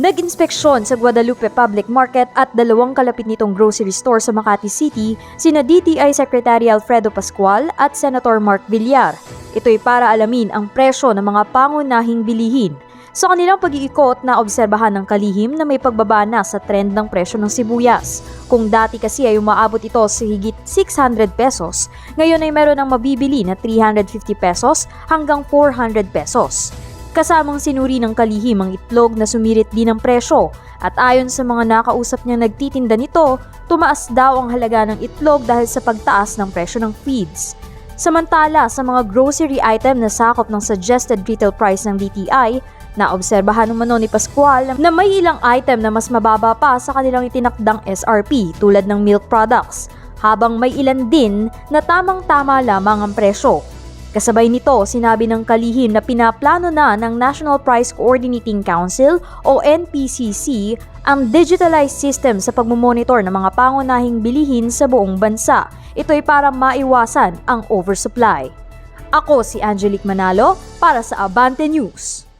Nag-inspeksyon sa Guadalupe Public Market at dalawang kalapit nitong grocery store sa Makati City sina DTI Secretary Alfredo Pascual at Senator Mark Villar. Ito'y para alamin ang presyo ng mga pangunahing bilihin. Sa kanilang pag-iikot na obserbahan ng kalihim na may pagbaba na sa trend ng presyo ng sibuyas. Kung dati kasi ay umaabot ito sa higit 600 pesos, ngayon ay meron ng mabibili na 350 pesos hanggang 400 pesos. Kasamang sinuri ng kalihim ang itlog na sumirit din ang presyo at ayon sa mga nakausap niyang nagtitinda nito, tumaas daw ang halaga ng itlog dahil sa pagtaas ng presyo ng feeds. Samantala, sa mga grocery item na sakop ng suggested retail price ng DTI, naobserbahan umano ni Pascual na may ilang item na mas mababa pa sa kanilang itinakdang SRP tulad ng milk products, habang may ilan din na tamang-tama lamang ang presyo. Kasabay nito, sinabi ng kalihim na pinaplano na ng National Price Coordinating Council o NPCC ang digitalized system sa pagmumonitor ng mga pangunahing bilihin sa buong bansa. Ito'y para maiwasan ang oversupply. Ako si Angelique Manalo para sa Abante News.